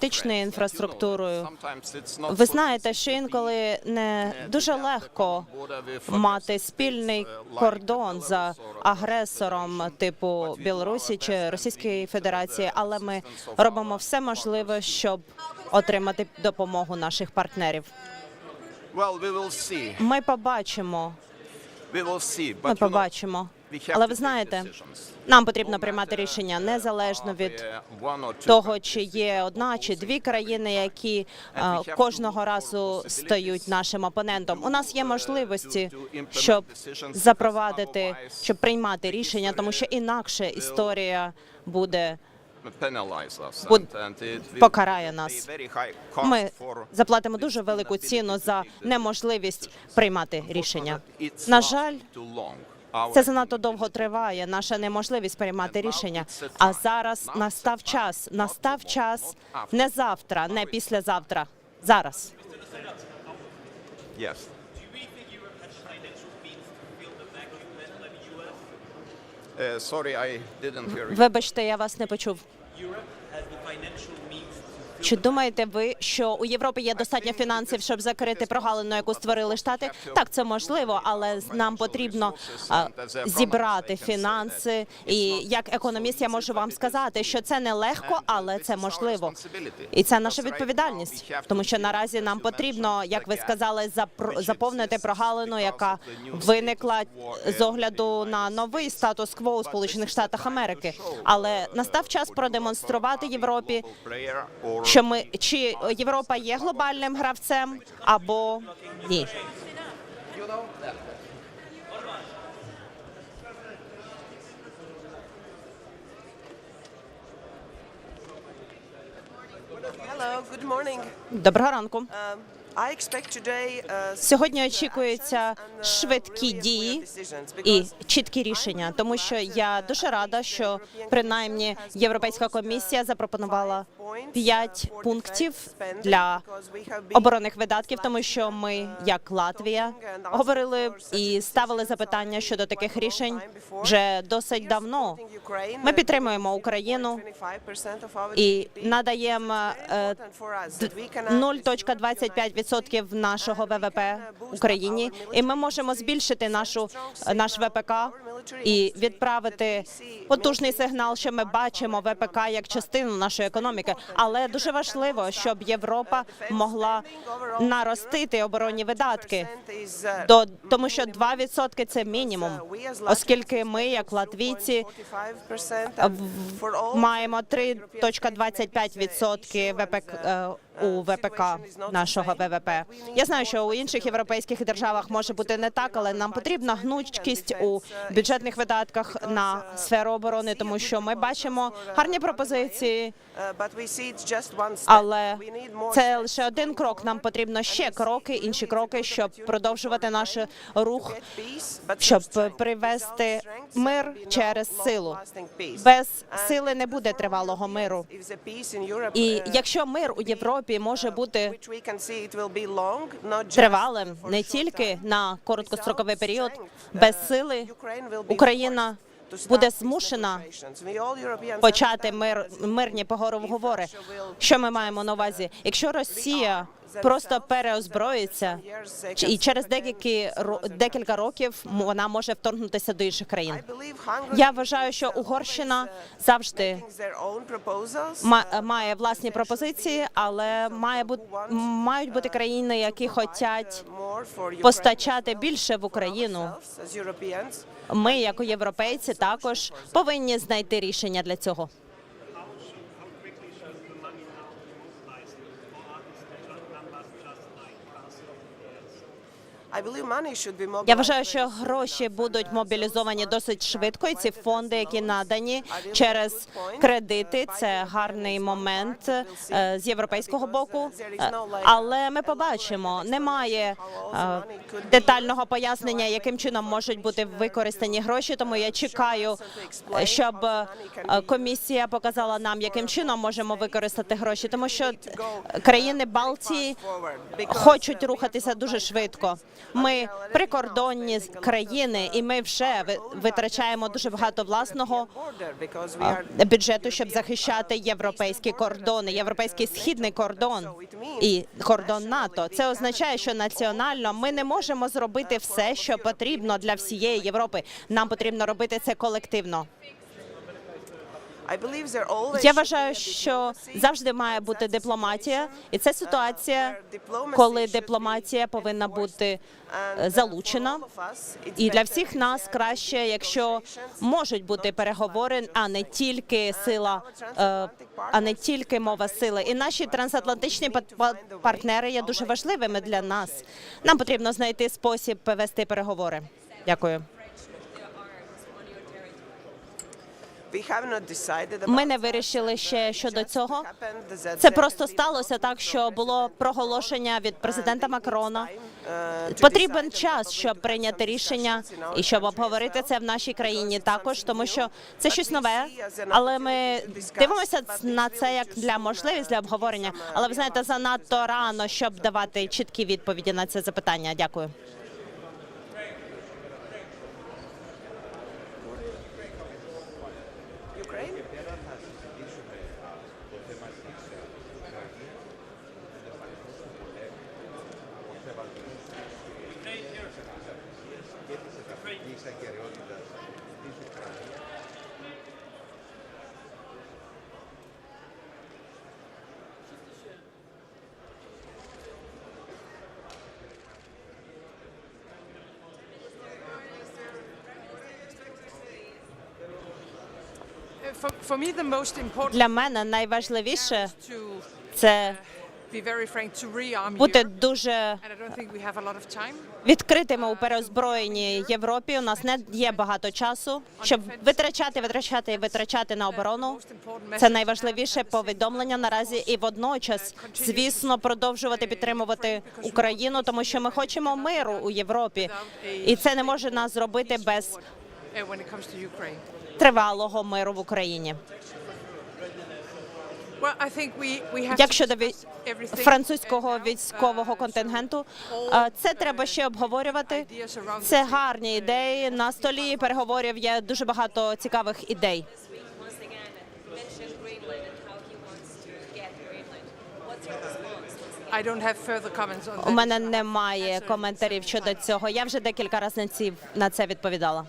критичною інфраструктурою. Ви знаєте, що інколи не дуже легко мати спільний кордон за агресором типу Білорусі чи Російської Федерації, але ми робимо все можливе, щоб отримати допомогу наших партнерів. Ми побачимо. Ми побачимо. Але ви знаєте, нам потрібно приймати рішення незалежно від того, чи є одна чи дві країни, які е, кожного разу стають нашим опонентом. У нас є можливості, щоб запровадити, щоб приймати рішення, тому що інакше історія буде покарає нас. Ми заплатимо дуже велику ціну за неможливість приймати рішення. На жаль, Це занадто довго триває. Наша неможливість приймати рішення. А зараз настав час. Настав час не завтра, не післязавтра. Зараз. Yes. Uh, sorry, I didn't hear you. Вибачте, я вас не почув. Чи думаєте ви, що у Європі є достатньо фінансів, щоб закрити прогалину, яку створили штати? Так, це можливо, але нам потрібно зібрати фінанси. І як економіст, я можу вам сказати, що це не легко, але це можливо. І це наша відповідальність, тому що наразі нам потрібно, як ви сказали, заповнити прогалину, яка виникла з огляду на новий статус-кво у Сполучених Штатах Америки. Але настав час продемонструвати Європі, що ми чи Європа є глобальним гравцем або ні. Hello, good morning. Доброго ранку. Uh, Сьогодні очікується uh, швидкі дії і чіткі рішення, тому що я дуже рада, що принаймні Європейська комісія запропонувала п'ять пунктів для оборонних видатків, тому що ми, як Латвія, говорили і ставили запитання щодо таких рішень вже досить давно. Ми підтримуємо Україну і надаємо е, д- 0,25% нашого ВВП Україні, і ми можемо збільшити нашу наш ВПК і відправити потужний сигнал, що ми бачимо ВПК як частину нашої економіки. Але дуже важливо, щоб Європа могла наростити оборонні видатки до тому, що 2% – це мінімум, оскільки ми, як латвійці, маємо 3,25% ВПК е, у ВПК нашого ВВП. Я знаю, що у інших європейських державах може бути не так, але нам потрібна гнучкість у бюджетних видатках на сферу оборони, тому що ми бачимо гарні пропозиції, але це лише один крок. Нам потрібно ще кроки, інші кроки, щоб продовжувати наш рух, щоб привести мир через силу. Без сили не буде тривалого миру. І якщо мир у Європі може бути тривалим не тільки на короткостроковий період, без сили Україна буде змушена почати мир мирні поговори. Що ми маємо на увазі? Якщо Росія просто переозброїться, і через ро- декілька років вона може вторгнутися до інших країн. Я вважаю, що Угорщина завжди ма- має власні пропозиції, але має бути мають бути країни, які хочуть постачати більше в Україну. Ми, як європейці, також повинні знайти рішення для цього. Я вважаю, що гроші будуть мобілізовані досить швидко. І ці фонди, які надані через кредити, це гарний момент е, з європейського боку. Е, Але ми побачимо, немає е, детального пояснення, яким чином можуть бути використані гроші. Тому я чекаю, щоб комісія показала нам, яким чином можемо використати гроші, тому що країни Балтії хочуть рухатися дуже швидко. Ми прикордонні країни, і ми вже ви- витрачаємо дуже багато власного бюджету, щоб захищати європейські кордони, європейський східний кордон і кордон НАТО. Це означає, що національно ми не можемо зробити все, що потрібно для всієї Європи. Нам потрібно робити це колективно. Я вважаю, що завжди має бути дипломатія, і це ситуація, коли дипломатія повинна бути е, залучена. І для всіх нас краще, якщо можуть бути переговори, а не тільки сила, е, а не тільки мова сили. І наші трансатлантичні па- па- партнери є дуже важливими для нас. Нам потрібно знайти спосіб вести переговори. Дякую. Ми не вирішили ще щодо цього. Це просто сталося так, що було проголошення від президента Макрона. uh, Потрібен час, щоб прийняти рішення і щоб обговорити це в нашій країні також, тому що це щось нове. Але ми дивимося на це як для можливість для обговорення. Але ви знаєте, занадто рано, щоб давати чіткі відповіді на це запитання. Дякую. Для мене найважливіше це бути дуже відкритими у переозброєній Європі. У нас не є багато часу, щоб витрачати, витрачати і витрачати на оборону. Це найважливіше повідомлення наразі, і водночас, звісно, продовжувати підтримувати Україну, тому що ми хочемо миру у Європі, і це не може нас зробити без uh, тривалого миру в Україні. Як щодо французького військового uh, контингенту, е, це треба ще обговорювати. Це гарні ідеї. На столі переговорів є дуже багато цікавих ідей. У мене немає коментарів щодо цього. Я вже декілька разів на це відповідала.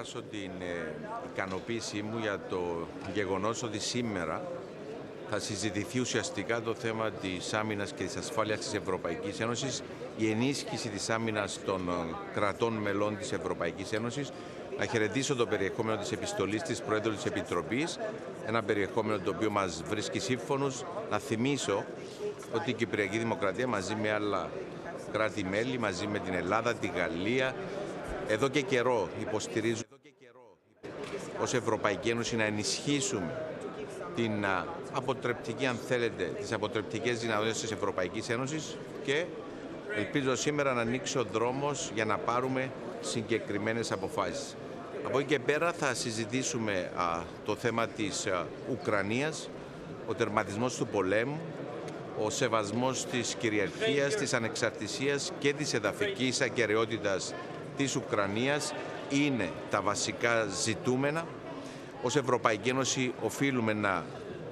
Εκφράσω την ε, ικανοποίησή μου για το γεγονός ότι σήμερα θα συζητηθεί ουσιαστικά το θέμα της άμυνας και της ασφάλειας της Ευρωπαϊκής Ένωσης, η ενίσχυση της άμυνας των ε, κρατών μελών της Ευρωπαϊκής Ένωσης. Να χαιρετήσω το περιεχόμενο της επιστολής της Πρόεδρου της Επιτροπής, ένα περιεχόμενο το οποίο μας βρίσκει σύμφωνος. Να θυμίσω ότι η Κυπριακή Δημοκρατία μαζί με άλλα κράτη-μέλη, μαζί με την Ελλάδα, τη Γαλλία, εδώ και καιρό υποστηρίζουν ως Ευρωπαϊκή Ένωση να ενισχύσουμε την α, αποτρεπτική, αν θέλετε, τις αποτρεπτικές δυνατότητες της Ευρωπαϊκής Ένωσης και ελπίζω σήμερα να ανοίξει ο δρόμος για να πάρουμε συγκεκριμένες αποφάσεις. Από εκεί και πέρα θα συζητήσουμε α, το θέμα της α, Ουκρανίας, ο τερματισμός του πολέμου, ο σεβασμός της κυριαρχίας, της ανεξαρτησίας και της εδαφικής ακεραιότητας της Ουκρανίας είναι τα βασικά ζητούμενα. Ως Ευρωπαϊκή Ένωση οφείλουμε να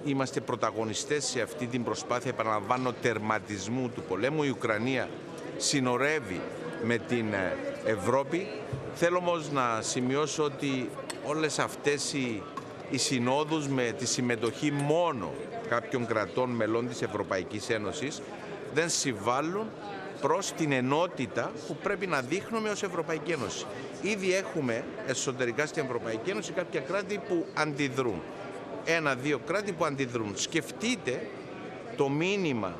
είμαστε πρωταγωνιστές σε αυτή την προσπάθεια, επαναλαμβάνω, τερματισμού του πολέμου. Η Ουκρανία συνορεύει με την ε, Ευρώπη. Θέλω όμως να σημειώσω ότι όλες αυτές οι, οι συνόδους με τη συμμετοχή μόνο κάποιων κρατών μελών της Ευρωπαϊκής Ένωσης δεν συμβάλλουν προς την ενότητα που πρέπει να δείχνουμε ως Ευρωπαϊκή Ένωση. Ήδη έχουμε εσωτερικά στην Ευρωπαϊκή Ένωση κάποια κράτη που αντιδρούν. Ένα-δύο κράτη που αντιδρούν. Σκεφτείτε το μήνυμα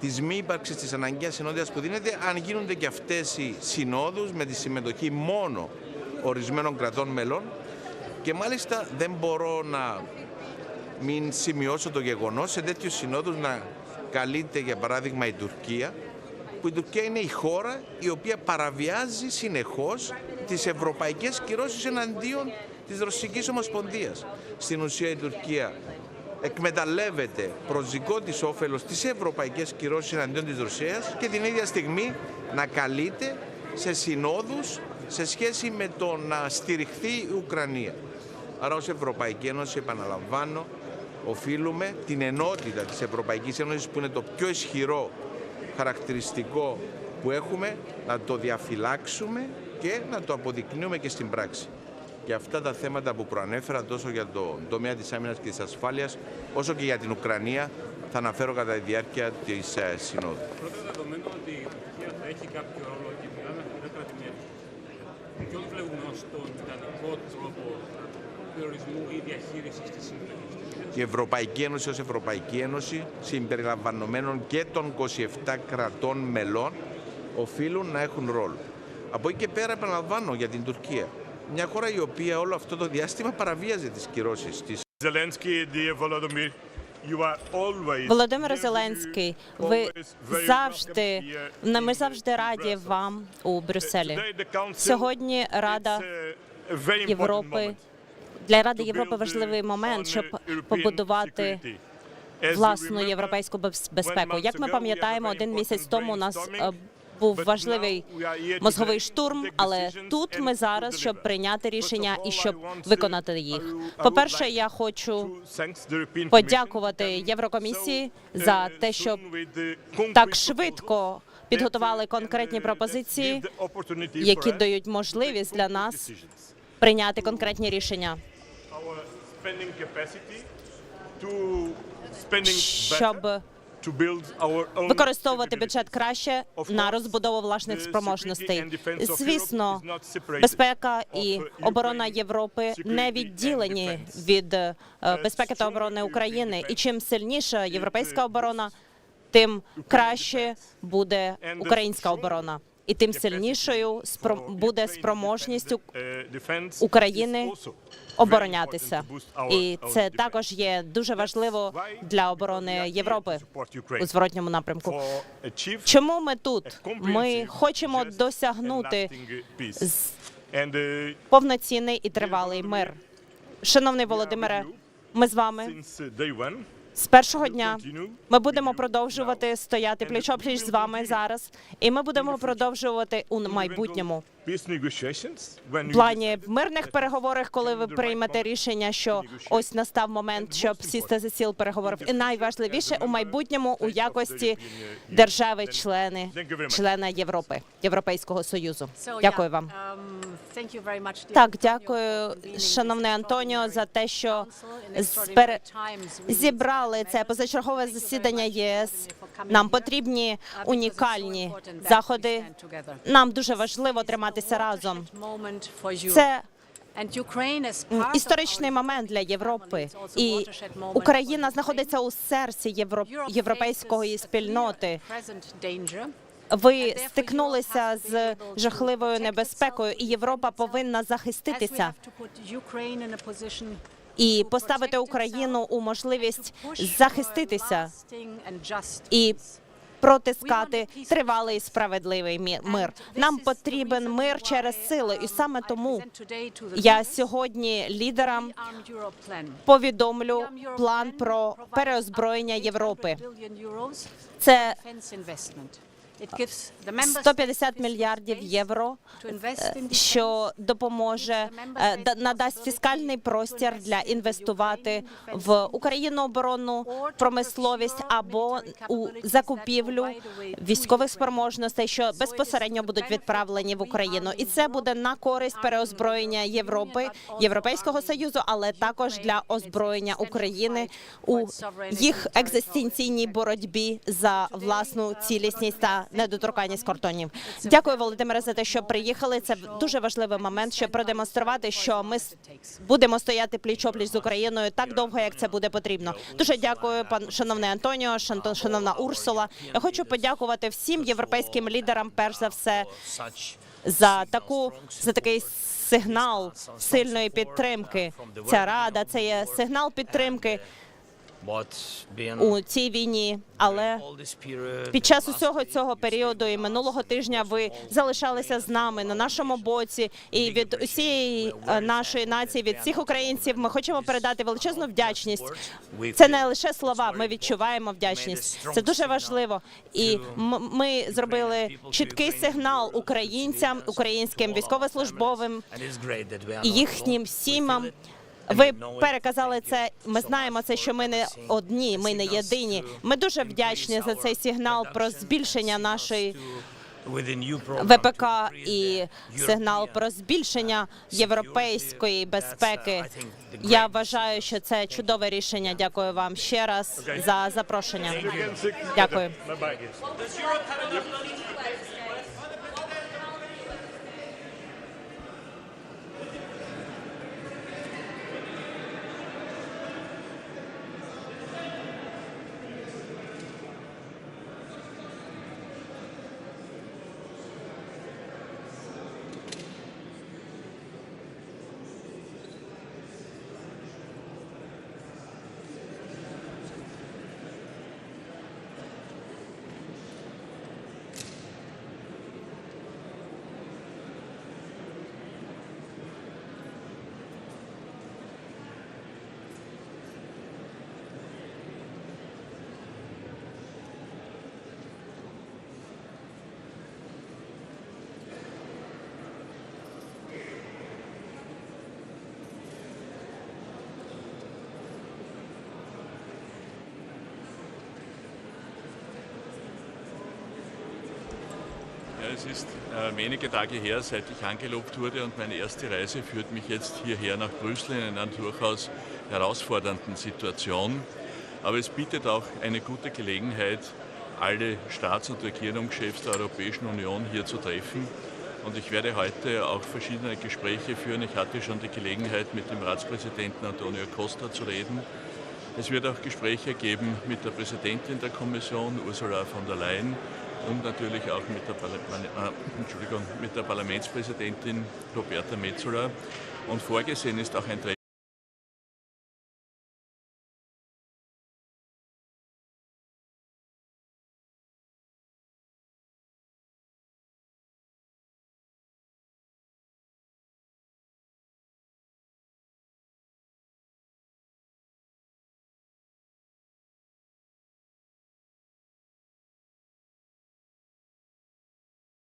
της μη ύπαρξης της αναγκαίας ενότητας που δίνεται αν γίνονται και αυτές οι συνόδους με τη συμμετοχή μόνο ορισμένων κρατών μελών και μάλιστα δεν μπορώ να μην σημειώσω το γεγονός σε τέτοιους συνόδους να καλείται για παράδειγμα η Τουρκία που η Τουρκία είναι η χώρα η οποία παραβιάζει συνεχώς τις ευρωπαϊκές κυρώσεις εναντίον της Ρωσικής Ομοσπονδίας. Στην ουσία η Τουρκία εκμεταλλεύεται προς δικό της όφελος τις ευρωπαϊκές κυρώσεις εναντίον της Ρωσίας και την ίδια στιγμή να καλείται σε συνόδους σε σχέση με το να στηριχθεί η Ουκρανία. Άρα ως Ευρωπαϊκή Ένωση επαναλαμβάνω οφείλουμε την ενότητα της Ευρωπαϊκής Ένωσης που είναι το πιο ισχυρό χαρακτηριστικό που έχουμε να το διαφυλάξουμε και να το αποδεικνύουμε και στην πράξη. Και αυτά τα θέματα που προανέφερα τόσο για το τομέα της άμυνας και της ασφάλειας όσο και για την Ουκρανία θα αναφέρω κατά τη διάρκεια της ε, Συνόδου. Πρώτα δεδομένου ότι η Τουρκία θα έχει κάποιο ρόλο και μιλάμε για κράτη-μέλη. Ποιον βλέπουμε ως τον ιδανικό τρόπο περιορισμού ή διαχείρισης της συμμετοχή Η Ευρωπαϊκή Ένωση ως Ευρωπαϊκή Ένωση συμπεριλαμβανομένων και των 27 κρατών μελών οφείλουν να έχουν ρόλο. Από εκεί και πέρα επαναλαμβάνω για την Τουρκία. Μια χώρα η οποία όλο αυτό το διάστημα παραβίαζε τις κυρώσεις της Zelensky, dear Volodymyr, you are always Володимир here Зеленський, with ви always very завжди welcome here на- ми in завжди раді Brussels. вам у Брюсселі. Today the Council, Сьогодні Рада it's a- a very important Європи moment для Ради Європи важливий момент, щоб побудувати власну європейську безпеку. Як ми пам'ятаємо, один місяць тому у нас е, був важливий мозговий штурм, але тут ми зараз, щоб прийняти рішення і щоб виконати їх. Would По-перше, я хочу подякувати Єврокомісії за те, що так швидко підготували конкретні пропозиції, які дають можливість для нас прийняти конкретні рішення, щоб використовувати бюджет краще на розбудову власних спроможностей. Звісно, безпека і uh, оборона Європи не відділені від е, Uh, безпеки та оборони України. І чим сильніша європейська uh, оборона, тим краще буде українська оборона. І тим сильнішою буде спроможність uh, України оборонятися. І це також є дуже важливо для оборони Європи у зворотньому напрямку. Чому ми тут? Ми хочемо досягнути And, uh, повноцінний і тривалий мир. Шановний Володимире, ми з вами з першого дня. Ми будемо продовжувати стояти пліч опліч з вами зараз, і ми будемо продовжувати у майбутньому. В плані мирних переговорах, коли ви приймете рішення, що ось настав момент, щоб сісти за стіл переговорів, і найважливіше у майбутньому у якості держави-члени, члена Європи, Європейського союзу. Дякую вам. Um, Так, дякую, шановний Антоніо, за те, що зібрали це позачергове засідання ЄС. Нам потрібні унікальні заходи. Нам дуже важливо триматися разом. Це історичний момент для Європи, і Україна знаходиться у серці євро- європейської спільноти. Ви стикнулися з жахливою небезпекою, і Європа повинна захиститися і поставити Україну у можливість захиститися і протискати тривалий справедливий мир. Нам потрібен мир через силу, і саме тому я сьогодні лідерам повідомлю план про переозброєння Європи. Це 150 мільярдів євро, е, що допоможе е, да- надасть фіскальний простір для інвестувати в Україну оборонну промисловість або у закупівлю військових спроможностей, що безпосередньо будуть відправлені в Україну, і це буде на користь переозброєння Європи, Європейського союзу, але також для озброєння України у їх екзистенційній боротьбі за власну цілісність та недоторканність кордонів. Дякую, Володимире, за те, що приїхали. Це дуже важливий момент, щоб продемонструвати, що ми будемо стояти пліч-опліч з Україною так довго, як це буде потрібно. Дуже дякую, пан шановний Антоніо, шановна Урсула. Я хочу подякувати всім європейським лідерам, перш за все, за таку за такий сигнал сильної підтримки. Ця рада це є сигнал підтримки у цій війні, але під час усього цього періоду і минулого тижня ви залишалися з нами на нашому боці. І від усієї е, нашої нації, від всіх українців, ми хочемо передати величезну вдячність. Це не лише слова. Ми відчуваємо вдячність. Це дуже важливо. І ми зробили чіткий сигнал українцям, українським військовослужбовим і їхнім сім'ям. Ви переказали це. Ми знаємо це, що ми не одні, ми не єдині. Ми дуже вдячні за цей сигнал про збільшення нашої ВПК і сигнал про збільшення європейської безпеки. Я вважаю, що це чудове рішення. Дякую вам ще раз за запрошення. Дякую. Es ist äh, wenige Tage her, seit ich angelobt wurde und meine erste Reise führt mich jetzt hierher nach Brüssel in einer durchaus herausfordernden Situation. Aber es bietet auch eine gute Gelegenheit, alle Staats- und Regierungschefs der Europäischen Union hier zu treffen. Und ich werde heute auch verschiedene Gespräche führen. Ich hatte schon die Gelegenheit, mit dem Ratspräsidenten Antonio Costa zu reden. Es wird auch Gespräche geben mit der Präsidentin der Kommission, Ursula von der Leyen, und natürlich auch mit der, Parla äh, mit der Parlamentspräsidentin Roberta Metsola. Und vorgesehen ist auch ein Treffen